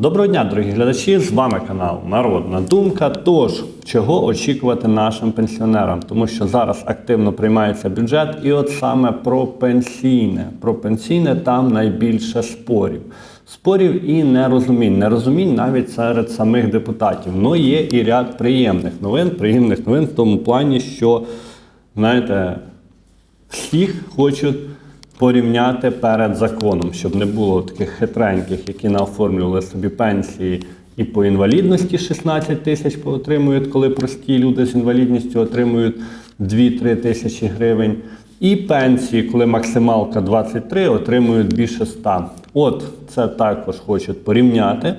Доброго дня, дорогі глядачі! З вами канал Народна Думка. Тож, чого очікувати нашим пенсіонерам? Тому що зараз активно приймається бюджет, і от саме про пенсійне. Про пенсійне там найбільше спорів. Спорів і нерозумінь. Нерозумінь навіть серед самих депутатів. Ну є і ряд приємних новин, приємних новин в тому плані, що, знаєте, всіх хочуть порівняти перед законом, щоб не було таких хитреньких, які наоформлювали собі пенсії і по інвалідності 16 тисяч отримують, коли прості люди з інвалідністю отримують 2-3 тисячі гривень. І пенсії, коли максималка 23, отримують більше 100. От це також хочуть порівняти.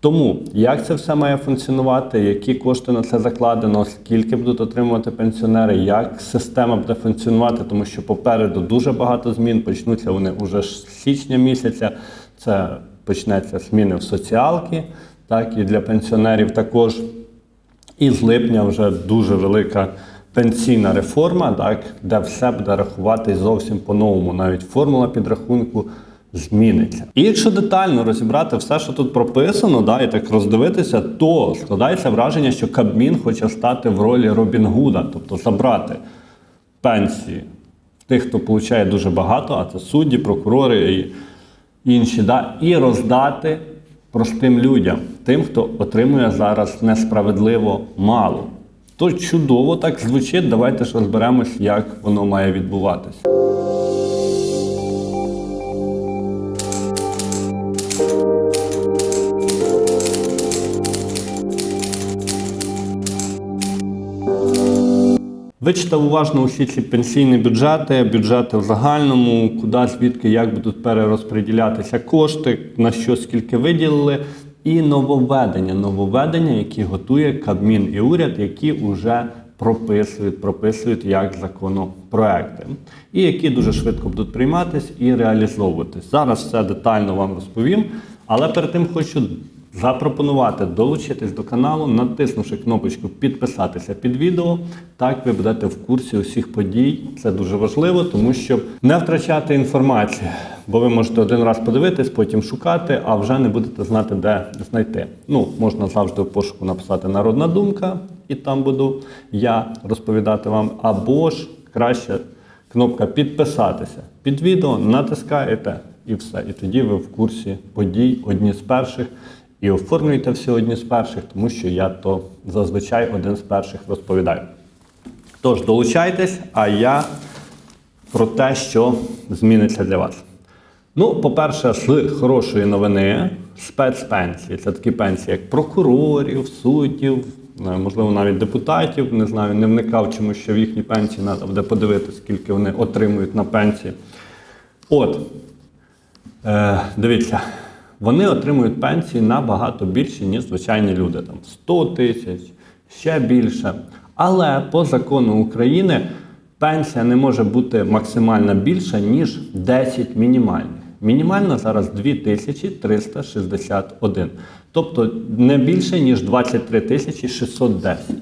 Тому як це все має функціонувати, які кошти на це закладено, скільки будуть отримувати пенсіонери, як система буде функціонувати, тому що попереду дуже багато змін. Почнуться вони уже з січня місяця. Це почнеться зміни в соціалки, так і для пенсіонерів також. І з липня вже дуже велика пенсійна реформа, так, де все буде рахуватись зовсім по-новому. Навіть формула підрахунку зміниться. І якщо детально розібрати все, що тут прописано, да, і так роздивитися, то складається враження, що Кабмін хоче стати в ролі Робін Гуда, тобто забрати пенсії тих, хто отримує дуже багато, а це судді, прокурори і інші, да, і роздати простим людям, тим, хто отримує зараз несправедливо мало. То чудово так звучить. Давайте ж розберемось, як воно має відбуватись. Вичитав уважно усі ці пенсійні бюджети, бюджети в загальному, куди, звідки, як будуть перерозподілятися кошти, на що скільки виділили, і нововведення, нововведення, які готує Кабмін і уряд, які вже прописують, прописують як законопроекти, і які дуже швидко будуть прийматись і реалізовуватись. Зараз все детально вам розповім, але перед тим хочу запропонувати долучитись до каналу, натиснувши кнопочку підписатися під відео. Так ви будете в курсі усіх подій. Це дуже важливо, тому що не втрачати інформацію, бо ви можете один раз подивитись, потім шукати, а вже не будете знати, де знайти. Ну, можна завжди в пошуку написати Народна думка, і там буду я розповідати вам, або ж краще кнопка підписатися під відео, натискаєте і все. І тоді ви в курсі подій одні з перших. І оформлюйте все одні з перших, тому що я то зазвичай один з перших розповідаю. Тож, долучайтесь, а я про те, що зміниться для вас. Ну, по-перше, з хорошої новини спецпенсії. Це такі пенсії, як прокурорів, суддів, можливо, навіть депутатів. Не знаю, не вникав, чому що в їхні пенсії треба буде подивитися, скільки вони отримують на пенсії. От, е, дивіться. Вони отримують пенсії набагато більше, ніж звичайні люди. Там 100 тисяч, ще більше. Але по закону України пенсія не може бути максимально більша, ніж 10 мінімальних. Мінімальна зараз 2361. Тобто не більше, ніж 23 тисячі 610.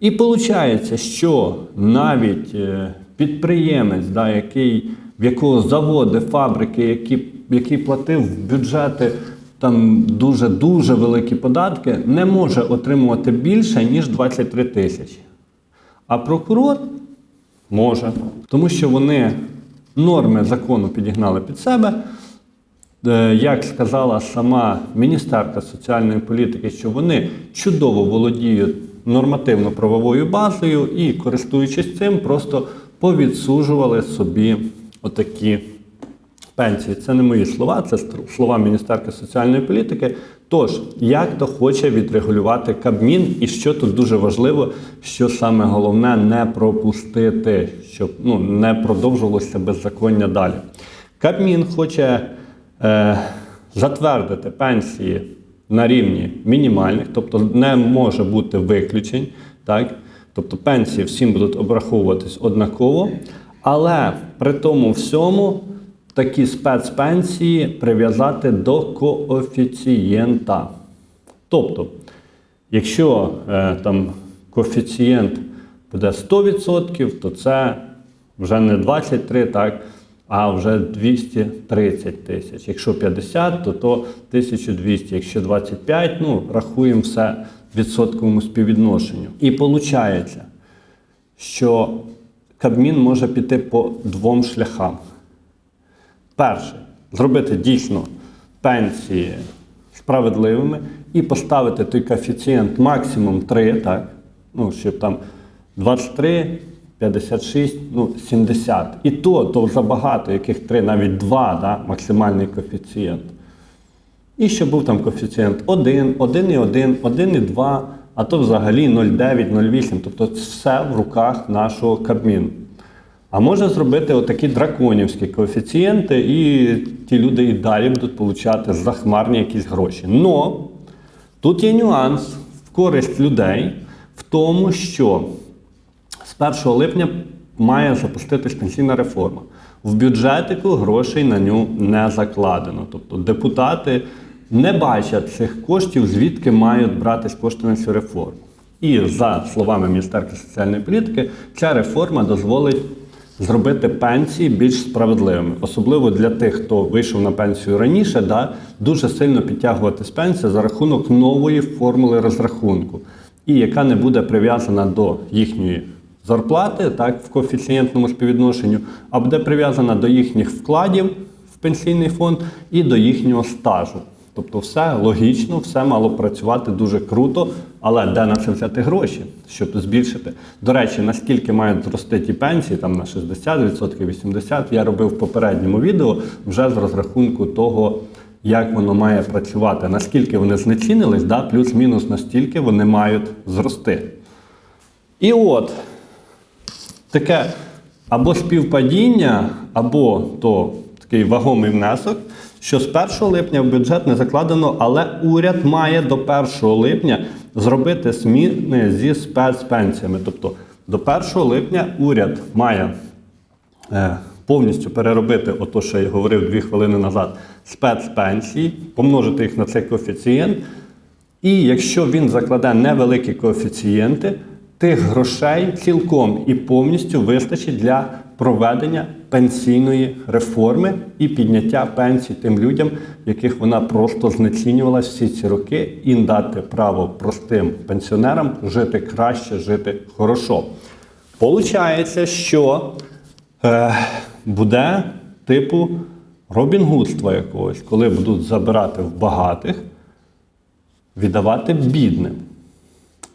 І виходить, що навіть е, підприємець, да, який, в якого заводи, фабрики, які, який платив в бюджети там дуже-дуже великі податки, не може отримувати більше, ніж 23 тисячі. А прокурор може, тому що вони норми закону підігнали під себе. Е, Як сказала сама міністерка соціальної політики, що вони чудово володіють нормативно-правовою базою і, користуючись цим, просто повідсуджували собі отакі пенсії. Це не мої слова, це слова міністерки соціальної політики. Тож, як то хоче відрегулювати Кабмін, і що тут дуже важливо, що саме головне не пропустити, щоб ну, не продовжувалося беззаконня далі. Кабмін хоче е, затвердити пенсії на рівні мінімальних, тобто не може бути виключень. Так? Тобто пенсії всім будуть обраховуватись однаково, але при тому всьому такі спецпенсії прив'язати до коефіцієнта. Тобто, якщо е, там коефіцієнт буде 100%, то це вже не 23, так, а вже 230 тисяч. Якщо 50, то то 1200. Якщо 25, ну рахуємо все в відсотковому співвідношенню. І виходить, що Кабмін може піти по двом шляхам. Перше, зробити дійсно пенсії справедливими і поставити той коефіцієнт максимум 3, так? Ну, щоб там 23, 56, ну, 70. І то, то забагато, яких 3, навіть 2, да? максимальний коефіцієнт. І щоб був там коефіцієнт 1, 1,1, 1,2, а то взагалі 0,9, 0,8. Тобто все в руках нашого Кабміну. А може зробити отакі драконівські коефіцієнти, і ті люди і далі будуть отримати захмарні якісь гроші. Но тут є нюанс в користь людей в тому, що з 1 липня має запуститись пенсійна реформа. В бюджетику грошей на ню не закладено. Тобто депутати не бачать цих коштів, звідки мають братись кошти на цю реформу. І за словами Міністерства соціальної політики, ця реформа дозволить зробити пенсії більш справедливими, особливо для тих, хто вийшов на пенсію раніше, да, дуже сильно підтягувати з за рахунок нової формули розрахунку, і яка не буде прив'язана до їхньої зарплати, так, в коефіцієнтному співвідношенню, а буде прив'язана до їхніх вкладів в пенсійний фонд і до їхнього стажу. Тобто все логічно, все мало працювати дуже круто, але де на це взяти гроші, щоб збільшити? До речі, наскільки мають зрости ті пенсії, там на 60%, 80%, я робив в попередньому відео вже з розрахунку того, як воно має працювати, наскільки вони знецінились, да, плюс-мінус настільки вони мають зрости. І от таке або співпадіння, або то такий вагомий внесок, що з 1 липня в бюджет не закладено, але уряд має до 1 липня зробити зміни зі спецпенсіями. Тобто до 1 липня уряд має е, повністю переробити ото, що я говорив дві хвилини назад, спецпенсії, помножити їх на цей коефіцієнт. І якщо він закладе невеликі коефіцієнти, тих грошей цілком і повністю вистачить для проведення пенсійної реформи і підняття пенсій тим людям, яких вона просто знецінювала всі ці роки, і дати право простим пенсіонерам жити краще, жити хорошо. Получається, що е, буде типу робінгудства якогось, коли будуть забирати в багатих, віддавати бідним.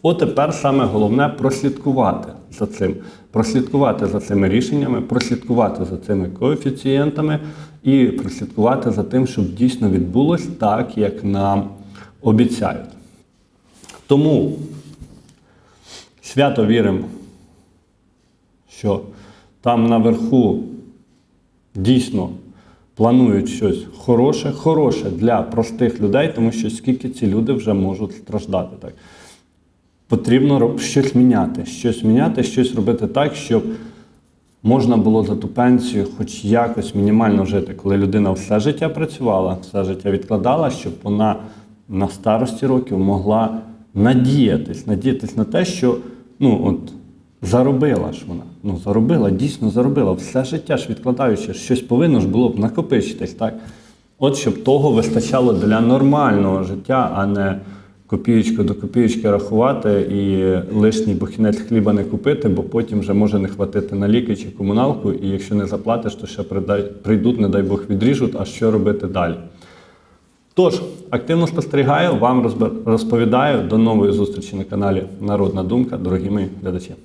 От тепер саме головне прослідкувати за цим, прослідкувати за цими рішеннями, прослідкувати за цими коефіцієнтами і прослідкувати за тим, щоб дійсно відбулось так, як нам обіцяють. Тому свято віримо, що там наверху дійсно планують щось хороше, хороше для простих людей, тому що скільки ці люди вже можуть страждати. Так? Потрібно щось міняти, щось міняти, щось робити так, щоб можна було за ту пенсію хоч якось мінімально жити, коли людина все життя працювала, все життя відкладала, щоб вона на старості років могла надіятись, надіятись на те, що ну от заробила ж вона. Ну заробила, дійсно заробила. Все життя ж відкладаючи, щось повинно ж було б накопичитись, так? От щоб того вистачало для нормального життя, а не копієчку до копієчки рахувати і лишній бухінець хліба не купити, бо потім вже може не хватити на ліки чи комуналку, і якщо не заплатиш, то ще прийдуть, не дай Бог, відріжуть, а що робити далі. Тож, активно спостерігаю, вам розповідаю. До нової зустрічі на каналі Народна Думка, дорогі мої глядачі.